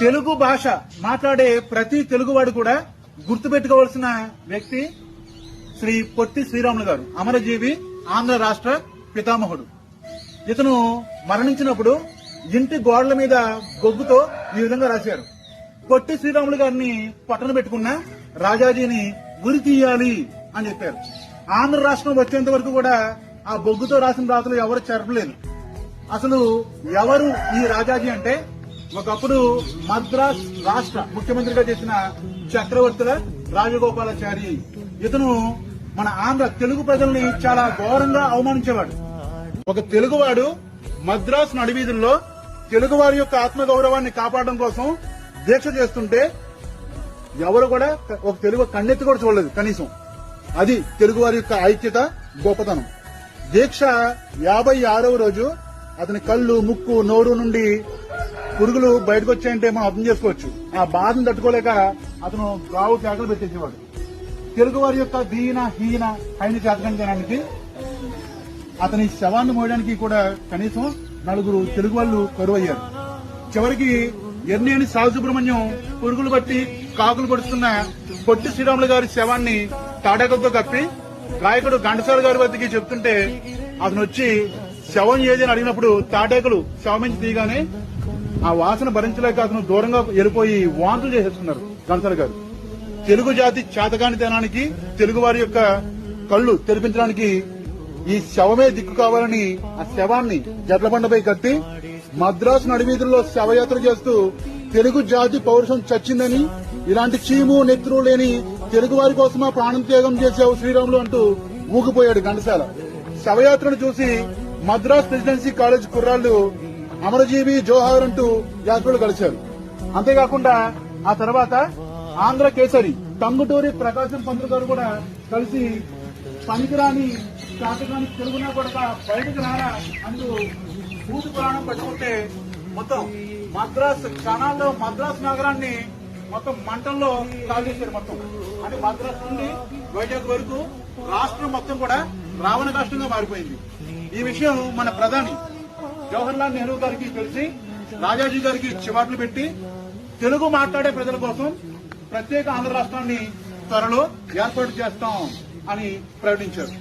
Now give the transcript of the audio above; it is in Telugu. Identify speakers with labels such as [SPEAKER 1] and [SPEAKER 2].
[SPEAKER 1] తెలుగు భాష మాట్లాడే ప్రతి తెలుగువాడు కూడా గుర్తుపెట్టుకోవాల్సిన వ్యక్తి శ్రీ పొట్టి శ్రీరాములు గారు అమరజీవి ఆంధ్ర రాష్ట్ర పితామహుడు. ఇతను మరణించినప్పుడు ఇంటి గోడల మీద గొగ్గుతో ఈ విధంగా రాశారు. పొట్టి శ్రీరాములు గారిని పట్టణ పెట్టుకున్న రాజాజీని గురి తీయాలి అని చెప్పారు. ఆంధ్ర రాష్ట్రం వచ్చేంత వరకు కూడా ఆ బొగ్గుతో రాసిన రాతలు ఎవరు చెరపలేదు. అసలు ఎవరు ఈ రాజాజీ అంటే? ఒకప్పుడు మద్రాస్ రాష్ట్ర ముఖ్యమంత్రిగా చేసిన చక్రవర్తుల రాజగోపాలాచారి. ఇతను మన ఆంధ్ర తెలుగు ప్రజల్ని చాలా ఘోరంగా అవమానించేవాడు. ఒక తెలుగువాడు మద్రాసు నడివీధుల్లో తెలుగువారి యొక్క ఆత్మగౌరవాన్ని కాపాడడం కోసం దీక్ష చేస్తుంటే ఎవరు కూడా ఒక తెలుగు కన్నెత్తి కూడా చూడలేదు కనీసం. అది తెలుగువారి యొక్క ఐక్యత గొప్పతనం. దీక్ష యాభై ఆరవ రోజు అతని కళ్ళు ముక్కు నోరు నుండి పురుగులు బయటకు వచ్చాయంటే మనం అర్థం చేసుకోవచ్చు. ఆ బాధను తట్టుకోలేక అతను గావు కేకలు పెట్టేసేవాడు. తెలుగువారి యొక్క దీన హీన హైన చేతకంజనానికి అతని శవాన్ని మోయడానికి కూడా కనీసం నలుగురు తెలుగు వాళ్ళు కరువయ్యారు. చివరికి ఎన్నేని సాగుసుబ్రహ్మణ్యం పురుగులు బట్టి కాకులు పడుతున్న పొట్టి శ్రీరాములు గారి శవాన్ని తాటాకులతో కప్పి గాయకుడు ఘంటసాల గారి వద్దకి చెప్తుంటే అతను వచ్చి శవం ఏది? అని అడిగినప్పుడు తాటాకులు శవమించి తీయగానే ఆ వాసన భరించలేక అతను దూరంగా వెళ్ళిపోయి వాంతులు చేసేస్తున్నారు ఘంటసాల గారు. తెలుగు జాతి చేతగానితనానికి తెలుగు వారి యొక్క కళ్ళు తెరిపించడానికి ఈ శవమే దిక్కు కావాలని ఆ శవాన్ని జట్లబండపై కట్టి మద్రాసు నడివీధుల్లో శవయాత్ర చేస్తూ తెలుగు జాతి పౌరుషం చచ్చిందని ఇలాంటి చీము నెత్తురు లేని తెలుగు వారి కోసమా ప్రాణం త్యాగం చేశావు శ్రీరాములు అంటూ ఊగిపోయాడు ఘంటసాల. శవయాత్రను చూసి మద్రాస్ ప్రెసిడెన్సీ కాలేజ్ కుర్రాళ్ళు అమరజీవి జోహార్ అంటూ యాత్రలు కలిశారు. అంతేకాకుండా ఆ తర్వాత ఆంధ్ర కేసరి టంగుటూరి ప్రకాశం పంతులు గారు కూడా కలిసి పనికిరాని చాతగాని తెలుగునా కొడక బయటకు రారా అంటూ భూతి పురాణం పట్టుకుంటే మొత్తం మద్రాస్ కణాల్లో మద్రాస్ నగరాన్ని మొత్తం మంటల్లో కాల్చేశారు మొత్తం. అంటే మద్రాస్ నుండి వైజాగ్ వరకు రాష్ట్రం మొత్తం కూడా రావణ రాష్ట్రంగా మారిపోయింది. ఈ విషయం మన ప్రధాని జవహర్ లాల్ నెహ్రూ గారికి కలిసి రాజాజీ గారికి చివాట్లు పెట్టి తెలుగు మాట్లాడే ప్రజల కోసం ప్రత్యేక ఆంధ్ర రాష్ట్రాన్ని త్వరలో ఏర్పాటు చేస్తాం అని ప్రకటించారు.